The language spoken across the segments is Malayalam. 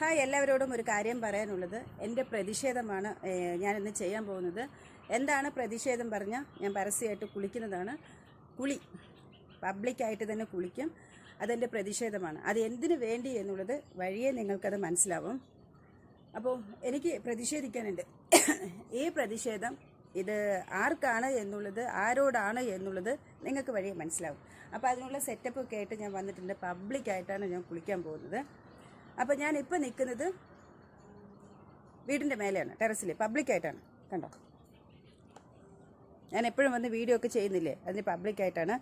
ഹായ് എല്ലാവരോടും ഒരു കാര്യം പറയാനുള്ളത്. എന്റെ പ്രതിഷേധമാണ് ഞാനിന്ന് ചെയ്യാൻ പോകുന്നത്. എന്താണ് പ്രതിഷേധം പറഞ്ഞാൽ ഞാൻ പരസ്യമായിട്ട് കുളിക്കുന്നതാണ്. കുളി പബ്ലിക്കായിട്ട് തന്നെ കുളിക്കും. അതെന്റെ പ്രതിഷേധമാണ്. അത് എന്തിനു വേണ്ടി എന്നുള്ളത് വഴിയെ നിങ്ങൾക്കത് മനസ്സിലാവും. അപ്പോൾ എനിക്ക് പ്രതിഷേധിക്കാനുണ്ട്. ഈ പ്രതിഷേധം ഇത് ആർക്കാണ് എന്നുള്ളത് ആരോടാണ് എന്നുള്ളത് നിങ്ങൾക്ക് വഴിയെ മനസ്സിലാവും. അപ്പോൾ അതിനുള്ള സെറ്റപ്പൊക്കെ ആയിട്ട് ഞാൻ വന്നിട്ടുണ്ട്. പബ്ലിക്കായിട്ടാണ് ഞാൻ കുളിക്കാൻ പോകുന്നത്. അപ്പോൾ ഞാൻ ഇപ്പോൾ നിൽക്കുന്നത് വീടിന്റെ മേലെയാണ് ടെറസിൽ പബ്ലിക്കായിട്ടാണ് കണ്ടോ? ഞാൻ എപ്പോഴും വന്ന് വീഡിയോ ഒക്കെ ചെയ്യുന്നില്ലേ? അതിന് പബ്ലിക്കായിട്ടാണ്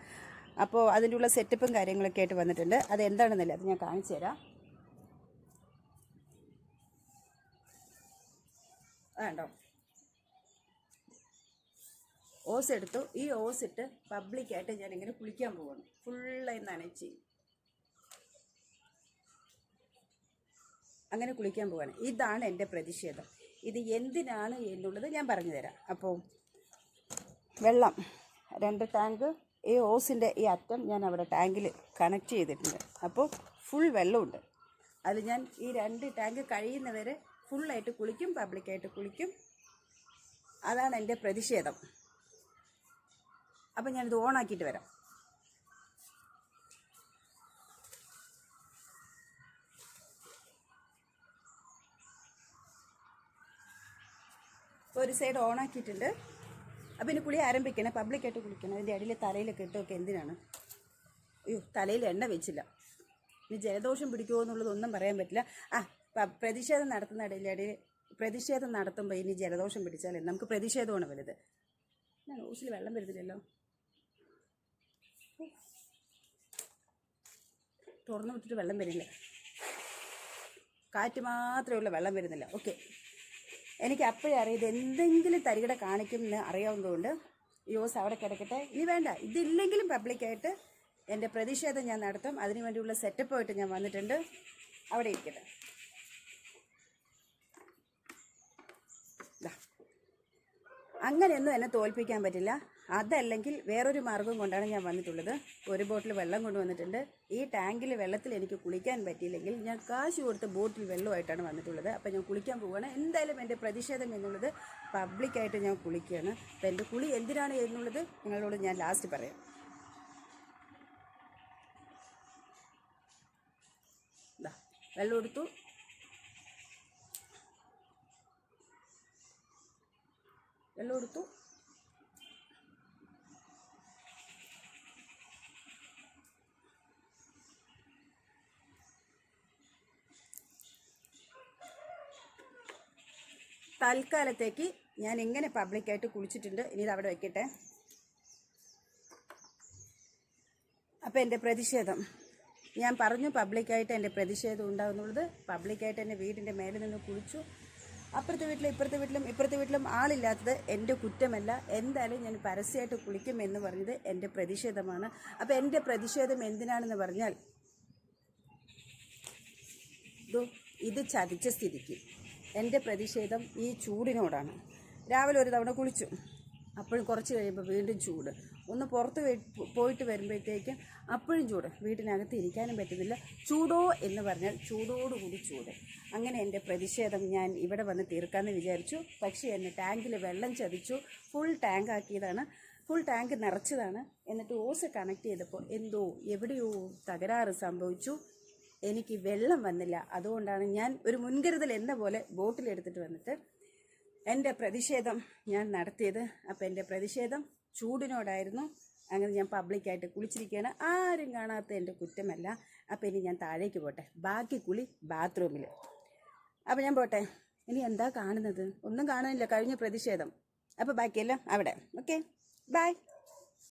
അപ്പോൾ അതിന്റെ ഉള്ള സെറ്റപ്പും കാര്യങ്ങളൊക്കെ ആയിട്ട് വന്നിട്ടുണ്ട്. അത് എന്താണെന്നല്ലേ അത് ഞാൻ കാണിച്ചു തരാം. വേണ്ടോ ഓസ് എടുത്തു. ഈ ഓസ് ഇട്ട് പബ്ലിക്കായിട്ട് ഞാൻ ഇങ്ങനെ കുളിക്കാൻ പോവാണ്. ഫുള്ളായി നനച്ച്. അങ്ങനെ കുളിക്കാൻ പോവാണ്. ഇതാണ് എന്റെ പ്രതിഷേധം. ഇത് എന്തിനാണ് എന്നുള്ളത് ഞാൻ പറഞ്ഞു തരാം അപ്പോൾ വെള്ളം രണ്ട് ടാങ്ക് ഈ ഓസിന്റെ ഈ അറ്റം ഞാൻ അവിടെ ടാങ്കിൽ കണക്ട് ചെയ്തിട്ടുണ്ട്. അപ്പോൾ ഫുൾ വെള്ളമുണ്ട്. അത് ഞാൻ ഈ രണ്ട് ടാങ്ക് കഴിയുന്നവരെ ഫുള്ളായിട്ട് കുളിക്കും പബ്ലിക്കായിട്ട് കുളിക്കും. അതാണ് എന്റെ പ്രതിഷേധം. അപ്പം ഞാനിത് ഓണാക്കിയിട്ട് വരാം. ഇപ്പോൾ ഒരു സൈഡ് ഓൺ ആക്കിയിട്ടുണ്ട്. അപ്പം ഇനി കുളി ആരംഭിക്കണം. പബ്ലിക്കായിട്ട് കുളിക്കണം. അതിന്റെ അടിയിൽ തലയിലൊക്കെ ഇട്ടൊക്കെ എന്തിനാണ്? അയ്യോ തലയിൽ എണ്ണ വെച്ചില്ല. ഇനി ജലദോഷം പിടിക്കുമോ എന്നുള്ളതൊന്നും പറയാൻ പറ്റില്ല. ആ പ്രതിഷേധം നടത്തുന്ന ഇടയിൽ ഇടയിൽ പ്രതിഷേധം നടത്തുമ്പോൾ ഇനി ജലദോഷം പിടിച്ചാലേ നമുക്ക് പ്രതിഷേധമാണ് വലുത്. ഓസിൽ വെള്ളം വരുന്നില്ലല്ലോ? തുറന്നു വിട്ടിട്ട് വെള്ളം വരില്ല. കാറ്റ് മാത്രമേ ഉള്ളൂ വെള്ളം വരുന്നില്ല. ഓക്കെ. എനിക്ക് അപ്പോഴേ അറിയത് എന്തെങ്കിലും തരികിട കാണിക്കും എന്ന് അറിയാവുന്നതുകൊണ്ട് യൂസ് അവിടെ കിടക്കട്ടെ. ഇനി വേണ്ട. ഇതില്ലെങ്കിലും പബ്ലിക്കായിട്ട് എന്റെ പ്രതിഷേധം ഞാൻ നടത്തും. അതിനു വേണ്ടിയുള്ള സെറ്റപ്പായിട്ട് ഞാൻ വന്നിട്ടുണ്ട്. അവിടെ ഇരിക്കട്ടെ. അങ്ങനെയൊന്നും എന്നെ തോൽപ്പിക്കാൻ പറ്റില്ല. അതല്ലെങ്കിൽ വേറൊരു മാർഗം കൊണ്ടാണ് ഞാൻ വന്നിട്ടുള്ളത്. ഒരു ബോട്ടിൽ വെള്ളം കൊണ്ടുവന്നിട്ടുണ്ട്. ഈ ടാങ്കിൽ വെള്ളത്തിൽ എനിക്ക് കുളിക്കാൻ പറ്റിയില്ലെങ്കിൽ ഞാൻ കാശ് കൊടുത്ത് ബോട്ടിൽ വെള്ളമായിട്ടാണ് വന്നിട്ടുള്ളത്. അപ്പോൾ ഞാൻ കുളിക്കാൻ പോവുകയാണ്. എന്തായാലും എന്റെ പ്രതിഷേധം എന്നുള്ളത് പബ്ലിക്കായിട്ട് ഞാൻ കുളിക്കുകയാണ്. അപ്പം എന്റെ കുളി എന്തിനാണ് എന്നുള്ളത് നിങ്ങളോട് ഞാൻ ലാസ്റ്റ് പറയാം. വെള്ളം എടുത്തു. വെള്ളം എടുത്തു. തൽക്കാലത്തേക്ക് ഞാൻ ഇങ്ങനെ പബ്ലിക്കായിട്ട് കുളിച്ചിട്ടുണ്ട് ഇനി ഇത് അവിടെ വെക്കട്ടെ. അപ്പോൾ എന്റെ പ്രതിഷേധം. ഞാൻ പറഞ്ഞു പബ്ലിക്കായിട്ട് എന്റെ പ്രതിഷേധം ഉണ്ടാകുന്നുള്ളത് പബ്ലിക്കായിട്ട് എന്റെ വീടിന്റെ മേലെ നിന്ന് കുളിച്ചു. അപ്പുറത്തെ വീട്ടിലും ഇപ്പുറത്തെ വീട്ടിലും ഇപ്പുറത്തെ വീട്ടിലും ആളില്ലാത്തത് എന്റെ കുറ്റമല്ല. എന്തായാലും ഞാൻ പരസ്യമായിട്ട് കുളിക്കും എന്ന് പറഞ്ഞത് എന്റെ പ്രതിഷേധമാണ്. അപ്പോൾ എന്റെ പ്രതിഷേധം എന്തിനാണെന്ന് പറഞ്ഞാൽ ഇത് ചതിച്ച സ്ഥിതിക്ക്. എന്റെ പ്രതിഷേധം ഈ ചൂടിനോടാണ്. രാവിലെ ഒരു തവണ കുളിച്ചു. അപ്പോഴും കുറച്ച് കഴിയുമ്പോൾ വീണ്ടും ചൂട്. ഒന്ന് പുറത്ത് പോയിട്ട് വരുമ്പോഴത്തേക്കും അപ്പോഴും ചൂട്. വീട്ടിനകത്ത് ഇരിക്കാനും പറ്റുന്നില്ല. ചൂടോ എന്ന് പറഞ്ഞാൽ ചൂടോടുകൂടി ചൂട്. അങ്ങനെ എന്റെ പ്രതിഷേധം ഞാൻ ഇവിടെ വന്ന് തീർക്കാമെന്ന് വിചാരിച്ചു. പക്ഷേ എന്നെ ടാങ്കിൽ വെള്ളം ചതിച്ചു. ഫുൾ ടാങ്ക് ആക്കിയതാണ്. ഫുൾ ടാങ്ക് നിറച്ചതാണ്. എന്നിട്ട് ഓസ് കണക്ട് ചെയ്തപ്പോൾ എന്തോ എവിടെയോ തകരാറ് സംഭവിച്ചു. എനിക്ക് വെള്ളം വന്നില്ല. അതുകൊണ്ടാണ് ഞാൻ ഒരു മുൻകരുതൽ എന്ന പോലെ ബോട്ടിലെടുത്തിട്ട് വന്നിട്ട് എന്റെ പ്രതിഷേധം ഞാൻ നടത്തിയത്. അപ്പോൾ എന്റെ പ്രതിഷേധം ചൂടിനോടായിരുന്നു. അങ്ങനെ ഞാൻ പബ്ലിക്കായിട്ട് കുളിച്ചിരിക്കുകയാണ്. ആരും കാണാത്ത എന്റെ കുറ്റമല്ല. അപ്പോൾ ഇനി ഞാൻ താഴേക്ക് പോട്ടെ. ബാക്കി കുളി ബാത്റൂമിൽ. അപ്പോൾ ഞാൻ പോട്ടെ. ഇനി എന്താ കാണുന്നത്? ഒന്നും കാണുന്നില്ല. കഴിഞ്ഞ പ്രതിഷേധം. അപ്പോൾ ബാക്കിയെല്ലാം അവിടെ. ഓക്കെ. ബൈ.